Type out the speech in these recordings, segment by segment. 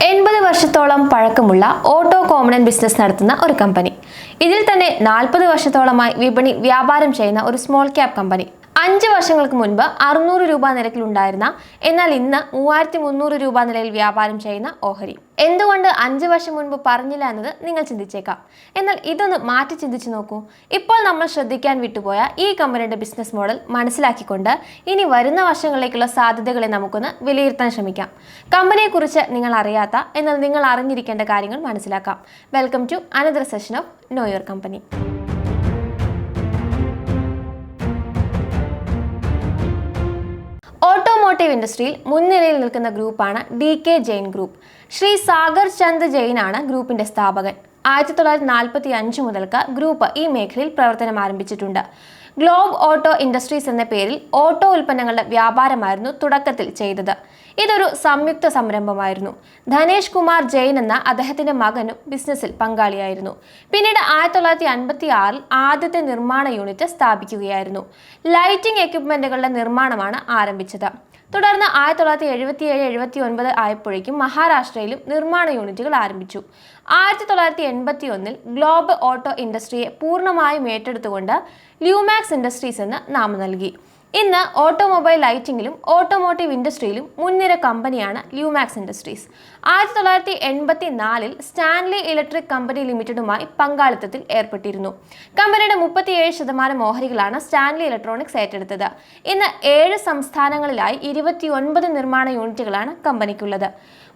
എൺപത് വർഷത്തോളം പഴക്കമുള്ള ഓട്ടോ കോമണൻ ബിസിനസ് നടത്തുന്ന ഒരു കമ്പനി ഇതിൽ തന്നെ നാൽപ്പത് വർഷത്തോളമായി വിപണി വ്യാപാരം ചെയ്യുന്ന ഒരു സ്മോൾ ക്യാപ് കമ്പനി അഞ്ച് വർഷങ്ങൾക്ക് മുൻപ് അറുന്നൂറ് രൂപ നിരക്കിലുണ്ടായിരുന്ന എന്നാൽ ഇന്ന് മൂവായിരത്തി മുന്നൂറ് രൂപ നിലയിൽ വ്യാപാരം ചെയ്യുന്ന ഓഹരി. എന്തുകൊണ്ട് അഞ്ച് വർഷം മുൻപ് പറഞ്ഞില്ല എന്നത് നിങ്ങൾ ചിന്തിച്ചേക്കാം. എന്നാൽ ഇതൊന്ന് മാറ്റി ചിന്തിച്ചു നോക്കൂ. ഇപ്പോൾ നമ്മൾ ശ്രദ്ധിക്കാൻ വിട്ടുപോയ ഈ കമ്പനിയുടെ ബിസിനസ് മോഡൽ മനസ്സിലാക്കിക്കൊണ്ട് ഇനി വരുന്ന വർഷങ്ങളിലേക്കുള്ള സാധ്യതകളെ നമുക്കൊന്ന് വിലയിരുത്താൻ ശ്രമിക്കാം. കമ്പനിയെക്കുറിച്ച് നിങ്ങൾ അറിയാത്ത എന്നാൽ നിങ്ങൾ അറിഞ്ഞിരിക്കേണ്ട കാര്യങ്ങൾ മനസ്സിലാക്കാം. Welcome to another session of know your company. Automotive ഇൻഡസ്ട്രിയിൽ മുൻനിരയിൽ നിൽക്കുന്ന ഗ്രൂപ്പാണ് D K Jain group. Shri Sagar Chand ജെയിനാണ് ഗ്രൂപ്പിന്റെ സ്ഥാപകൻ. ആയിരത്തി തൊള്ളായിരത്തി നാൽപ്പത്തി അഞ്ച് മുതൽക്ക് ഗ്രൂപ്പ് ഈ മേഖലയിൽ പ്രവർത്തനം ആരംഭിച്ചിട്ടുണ്ട്. ഗ്ലോബ് ഓട്ടോ ഇൻഡസ്ട്രീസ് എന്ന പേരിൽ ഓട്ടോ ഉൽപ്പന്നങ്ങളുടെ വ്യാപാരമായിരുന്നു തുടക്കത്തിൽ ചെയ്തത്. ഇതൊരു സംയുക്ത സംരംഭമായിരുന്നു. ധനേഷ് കുമാർ ജെയിൻ എന്ന അദ്ദേഹത്തിന്റെ മകനും ബിസിനസ്സിൽ പങ്കാളിയായിരുന്നു. പിന്നീട് ആയിരത്തി തൊള്ളായിരത്തി അൻപത്തി ആറിൽ ആദ്യത്തെ നിർമ്മാണ യൂണിറ്റ് സ്ഥാപിക്കുകയായിരുന്നു. ലൈറ്റിംഗ് എക്യുപ്മെന്റുകളുടെ നിർമ്മാണമാണ് ആരംഭിച്ചത്. തുടർന്ന് ആയിരത്തി തൊള്ളായിരത്തി എഴുപത്തി ഏഴ് എഴുപത്തി ഒൻപത് ആയപ്പോഴേക്കും മഹാരാഷ്ട്രയിലും നിർമ്മാണ യൂണിറ്റുകൾ ആരംഭിച്ചു. ആയിരത്തി തൊള്ളായിരത്തി എൺപത്തി ഒന്നിൽ ഗ്ലോബ് ഓട്ടോ ഇൻഡസ്ട്രിയെ പൂർണമായും ഏറ്റെടുത്തുകൊണ്ട് ല്യൂമാക്സ് ഇൻഡസ്ട്രീസ് എന്ന് നാമം നൽകി. ഇന്ന് ഓട്ടോമൊബൈൽ ലൈറ്റിംഗിലും ഓട്ടോമോട്ടീവ് ഇൻഡസ്ട്രിയിലും മുൻനിര കമ്പനിയാണ് ല്യൂമാക്സ് ഇൻഡസ്ട്രീസ്. ആയിരത്തി തൊള്ളായിരത്തി എൺപത്തി നാലിൽ സ്റ്റാൻലി ഇലക്ട്രിക് കമ്പനി ലിമിറ്റഡുമായി പങ്കാളിത്തത്തിൽ ഏർപ്പെട്ടിരുന്നു. കമ്പനിയുടെ മുപ്പത്തിയേഴ് ശതമാനം ഓഹരികളാണ് സ്റ്റാൻലി ഇലക്ട്രോണിക്സ് ഏറ്റെടുത്തത്. ഇന്ന് ഏഴ് സംസ്ഥാനങ്ങളിലായി ഇരുപത്തിയൊൻപത് നിർമ്മാണ യൂണിറ്റുകളാണ് കമ്പനിക്കുള്ളത്.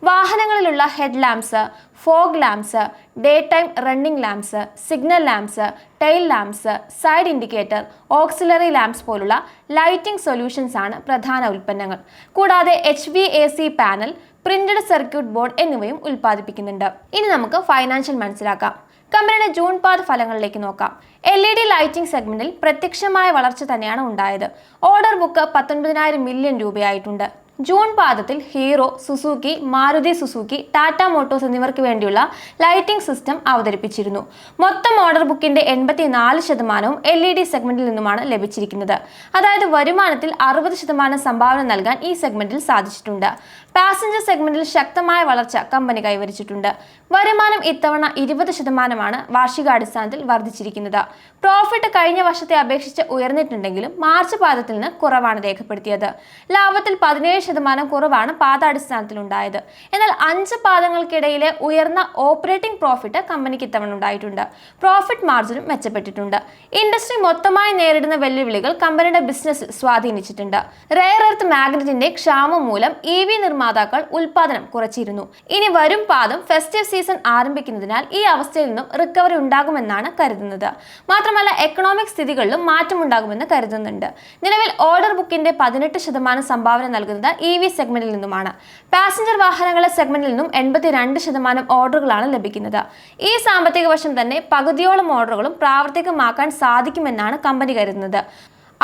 വാഹനങ്ങളിലുള്ള head lamps fog lamps day time running lamps signal lamps tail lamps side indicator auxiliary lamps പോലുള്ള ലൈറ്റിംഗ് സൊല്യൂഷൻസ് ആണ് പ്രധാന ഉൽപ്പന്നങ്ങൾ. കൂടാതെ H V A C panel printed circuit board എന്നിവയും ഉൽപ്പാദിപ്പിക്കുന്നുണ്ട്. ഇനി നമുക്ക് ഫൈനാൻഷ്യൽ മനസ്സിലാക്കാം. കമ്പനിയുടെ ജൂൺ പാത് ഫലങ്ങളിലേക്ക് നോക്കാം. എൽ ഇ ഡി ലൈറ്റിംഗ് സെഗ്മെന്റിൽ പ്രത്യക്ഷമായ വളർച്ച തന്നെയാണ് ഉണ്ടായത്. ഓർഡർ ബുക്ക് പത്തൊൻപതിനായിരം മില്യൺ രൂപയായിട്ടുണ്ട്. ജൂൺ പാദത്തിൽ Hero Suzuki Maruti Suzuki Tata Motors എന്നിവർക്ക് വേണ്ടിയുള്ള ലൈറ്റിംഗ് സിസ്റ്റം അവതരിപ്പിച്ചിരുന്നു. മൊത്തം ഓർഡർ ബുക്കിന്റെ എൺപത്തിനാല് ശതമാനവും എൽ ഇ ഡി സെഗ്മെന്റിൽ നിന്നുമാണ് ലഭിച്ചിരിക്കുന്നത്. അതായത് വരുമാനത്തിൽ അറുപത് ശതമാനം സംഭാവന നൽകാൻ ഈ സെഗ്മെന്റിൽ സാധിച്ചിട്ടുണ്ട്. പാസഞ്ചർ സെഗ്മെന്റിൽ ശക്തമായ വളർച്ച കമ്പനി കൈവരിച്ചിട്ടുണ്ട്. വരുമാനം ഇത്തവണ ഇരുപത് ശതമാനമാണ് വാർഷികാടിസ്ഥാനത്തിൽ വർദ്ധിച്ചിരിക്കുന്നത്. പ്രോഫിറ്റ് കഴിഞ്ഞ വർഷത്തെ അപേക്ഷിച്ച് ഉയർന്നിട്ടുണ്ടെങ്കിലും മാർച്ച് പാദത്തിൽ നിന്ന് കുറവാണ് രേഖപ്പെടുത്തിയത്. ലാഭത്തിൽ പതിനേഴ് ശതമാനം കുറവാണ് പാദാടിസ്ഥാനത്തിൽ ഉണ്ടായത് എന്നാൽ അഞ്ച് പാദങ്ങൾക്കിടയിലെ ഉയർന്ന ഓപ്പറേറ്റിംഗ് പ്രോഫിറ്റ് കമ്പനിക്ക് ഇത്തവണ ഉണ്ടായിട്ടുണ്ട്. പ്രോഫിറ്റ് മാർജിനും മെച്ചപ്പെട്ടിട്ടുണ്ട്. ഇൻഡസ്ട്രി മൊത്തമായി നേരിടുന്ന വെല്ലുവിളികൾ കമ്പനിയുടെ ബിസിനസ് സ്വാധീനിച്ചിട്ടുണ്ട്. റെയർ എർത്ത് മാഗ്നറ്റിന്റെ ക്ഷാമം മൂലം ഇ വി നിർമ്മാതാക്കൾ ഉൽപാദനം കുറച്ചിരുന്നു. ഇനി വരും പാദം ഫെസ്റ്റീവ് സീസൺ ആരംഭിക്കുന്നതിനാൽ ഈ അവസ്ഥയിൽ നിന്നും റിക്കവറി ഉണ്ടാകുമെന്നാണ് കരുതുന്നത്. മാത്രമല്ല എക്കണോമിക് സ്ഥിതികളിലും മാറ്റമുണ്ടാകുമെന്ന് കരുതുന്നുണ്ട്. നിലവിൽ ഓർഡർ ബുക്കിന്റെ പതിനെട്ട് ശതമാനം സംഭാവന നൽകുന്നത് ഇ വി സെഗ്മെന്റിൽ നിന്നുമാണ്. പാസഞ്ചർ വാഹനങ്ങളുടെ സെഗ്മെന്റിൽ നിന്നും എൺപത്തിരണ്ട് ശതമാനം ഓർഡറുകളാണ് ലഭിക്കുന്നത്. ഈ സാമ്പത്തിക വർഷം തന്നെ പകുതിയോളം ഓർഡറുകളും പ്രാവർത്തികമാക്കാൻ സാധിക്കുമെന്നാണ് കമ്പനി കരുതുന്നത്.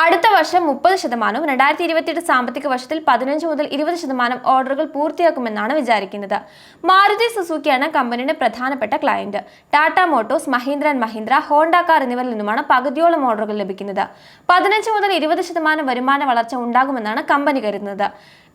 അടുത്ത വർഷം മുപ്പത് ശതമാനവും രണ്ടായിരത്തി ഇരുപത്തിയെട്ട് സാമ്പത്തിക വർഷത്തിൽ പതിനഞ്ച് മുതൽ ഇരുപത് ശതമാനം ഓർഡറുകൾ പൂർത്തിയാക്കുമെന്നാണ് വിചാരിക്കുന്നത്. മാരുതി സുസുക്കിയാണ് കമ്പനിയുടെ പ്രധാനപ്പെട്ട client Tata Motors Mahindra and Mahindra Honda car എന്നിവരിൽ നിന്നുമാണ് പകുതിയോളം ഓർഡറുകൾ ലഭിക്കുന്നത്. പതിനഞ്ച് മുതൽ ഇരുപത് ശതമാനം വരുമാന വളർച്ച ഉണ്ടാകുമെന്നാണ് കമ്പനി കരുതുന്നത്.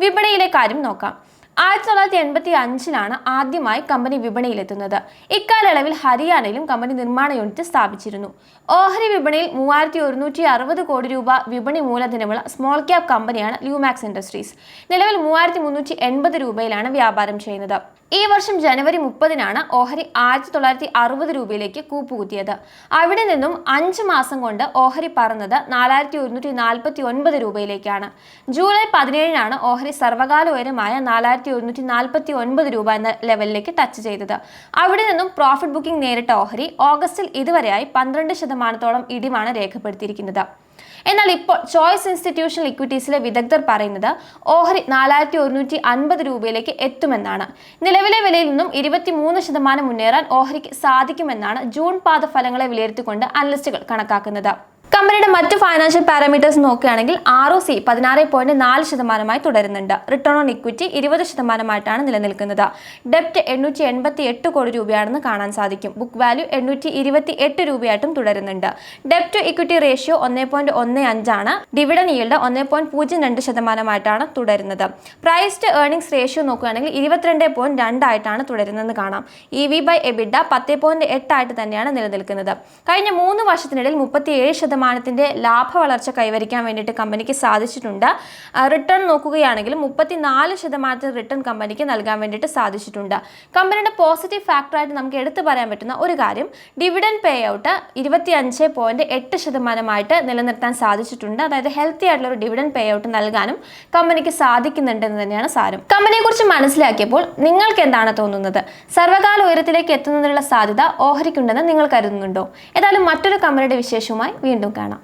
വിപണിയിലെ കാര്യം നോക്കാം. ആയിരത്തി തൊള്ളായിരത്തി എൺപത്തി അഞ്ചിലാണ് ആദ്യമായി കമ്പനി വിപണിയിലെത്തുന്നത്. ഇക്കാലയളവിൽ ഹരിയാനയിലും കമ്പനി നിർമ്മാണ യൂണിറ്റ് സ്ഥാപിച്ചിരുന്നു. ഓഹരി വിപണിയിൽ മൂവായിരത്തി ഒരുന്നൂറ്റി അറുപത് കോടി രൂപ വിപണി മൂലധനമുള്ള സ്മോൾ ക്യാപ് കമ്പനിയാണ് ലൂമാക്സ് ഇൻഡസ്ട്രീസ്. നിലവിൽ മൂവായിരത്തി മുന്നൂറ്റി എൺപത് രൂപയിലാണ് വ്യാപാരം ചെയ്യുന്നത്. ഈ വർഷം ജനുവരി മുപ്പതിനാണ് ഓഹരി ആയിരത്തി തൊള്ളായിരത്തി അറുപത് രൂപയിലേക്ക് കൂപ്പുകുത്തിയത്. അവിടെ നിന്നും അഞ്ച് മാസം കൊണ്ട് ഓഹരി പറന്നത് നാലായിരത്തി ഒരുന്നൂറ്റി നാൽപ്പത്തി ഒൻപത് രൂപയിലേക്കാണ്. ജൂലൈ പതിനേഴിനാണ് ഓഹരി സർവകാല ഉയരമായ നാലായിരത്തി ഒരുന്നൂറ്റി നാൽപ്പത്തി ഒൻപത് രൂപ എന്ന ലെവലിലേക്ക് ടച്ച് ചെയ്തത്. അവിടെ നിന്നും പ്രോഫിറ്റ് ബുക്കിംഗ് നേരിട്ട ഓഹരി ഓഗസ്റ്റിൽ ഇതുവരെയായി പന്ത്രണ്ട് ശതമാനത്തോളം ഇടിവാണ് രേഖപ്പെടുത്തിയിരിക്കുന്നത്. എന്നാൽ ഇപ്പോൾ ചോയ്സ് ഇൻസ്റ്റിറ്റ്യൂഷണൽ ഇക്വിറ്റീസിലെ വിദഗ്ധർ പറയുന്നത് ഓഹരി നാലായിരത്തി ഒരുന്നൂറ്റി അൻപത് രൂപയിലേക്ക് എത്തുമെന്നാണ്. നിലവിലെ വിലയിൽ നിന്നും ഇരുപത്തിമൂന്ന് ശതമാനം മുന്നേറാൻ ഓഹരിക്ക് സാധിക്കുമെന്നാണ് ജൂൺ പാദ ഫലങ്ങളെ വിലയിരുത്തിക്കൊണ്ട് അനലിസ്റ്റുകൾ കണക്കാക്കുന്നത്. കമ്പനിയുടെ മറ്റ് ഫൈനാൻഷ്യൽ പാരാമീറ്റേഴ്സ് നോക്കുകയാണെങ്കിൽ ആർ ഒ സി പതിനാറ് പോയിന്റ് നാല് ശതമാനമായി തുടരുന്നുണ്ട്. റിട്ടേൺ ഓൺ ഇക്വിറ്റി ഇരുപത് ശതമാനമായിട്ടാണ് നിലനിൽക്കുന്നത്. ഡെപ്റ്റ് എണ്ണൂറ്റി എൺപത്തി എട്ട് കോടി രൂപയാണെന്ന് കാണാൻ സാധിക്കും. ബുക്ക് വാല്യൂ എണ്ണൂറ്റി ഇരുപത്തി എട്ട് രൂപയായിട്ടും തുടരുന്നുണ്ട്. ഡെപ്റ്റ് ഇക്വിറ്റി റേഷ്യോ ഒന്നേ പോയിന്റ് ഒന്ന് അഞ്ചാണ്. ഡിവിഡൻ ഈൽഡ് ഒന്നേ പോയിന്റ് പൂജ്യം രണ്ട് ശതമാനമായിട്ടാണ് തുടരുന്നത്. പ്രൈസ്ഡ് ഏർണിംഗ്സ് റേഷ്യോ നോക്കുകയാണെങ്കിൽ ഇരുപത്തിരണ്ട് പോയിന്റ് രണ്ടായിട്ടാണ് തുടരുന്നതെന്ന് കാണാം. ഇ വി ബൈ എബിഡ പത്ത് പോയിന്റ് എട്ടായിട്ട് തന്നെയാണ് നിലനിൽക്കുന്നത്. കഴിഞ്ഞ മൂന്ന് വർഷത്തിനിടയിൽ മുപ്പത്തിയേഴ് ശതമാനത്തിന്റെ ലാഭ വളർച്ച കൈവരിക്കാൻ വേണ്ടിയിട്ട് കമ്പനിക്ക് സാധിച്ചിട്ടുണ്ട്. റിട്ടേൺ നോക്കുകയാണെങ്കിൽ മുപ്പത്തിനാല് ശതമാനത്തിൽ റിട്ടേൺ കമ്പനിക്ക് നൽകാൻ വേണ്ടിയിട്ട് സാധിച്ചിട്ടുണ്ട്. കമ്പനിയുടെ പോസിറ്റീവ് ഫാക്ടറായിട്ട് നമുക്ക് എടുത്തു പറയാൻ പറ്റുന്ന ഒരു കാര്യം ഡിവിഡൻ പേ ഔട്ട് ഇരുപത്തി അഞ്ച് പോയിന്റ് എട്ട് ശതമാനമായിട്ട് നിലനിർത്താൻ സാധിച്ചിട്ടുണ്ട്. അതായത് ഹെൽത്തി ആയിട്ടുള്ള ഒരു ഡിവിഡൻ പേ ഔട്ട് നൽകാനും കമ്പനിക്ക് സാധിക്കുന്നുണ്ടെന്ന് തന്നെയാണ് സാരം. കമ്പനിയെ കുറിച്ച് മനസ്സിലാക്കിയപ്പോൾ നിങ്ങൾക്ക് എന്താണ് തോന്നുന്നത്? സർവകാല ഉയരത്തിലേക്ക് എത്തുന്നതിനുള്ള സാധ്യത ഓഹരിക്കുണ്ടെന്ന് നിങ്ങൾ കരുതുന്നുണ്ടോ? ഏതായാലും മറ്റൊരു കമ്പനിയുടെ വിശേഷവുമായി വീണ്ടും കാണാം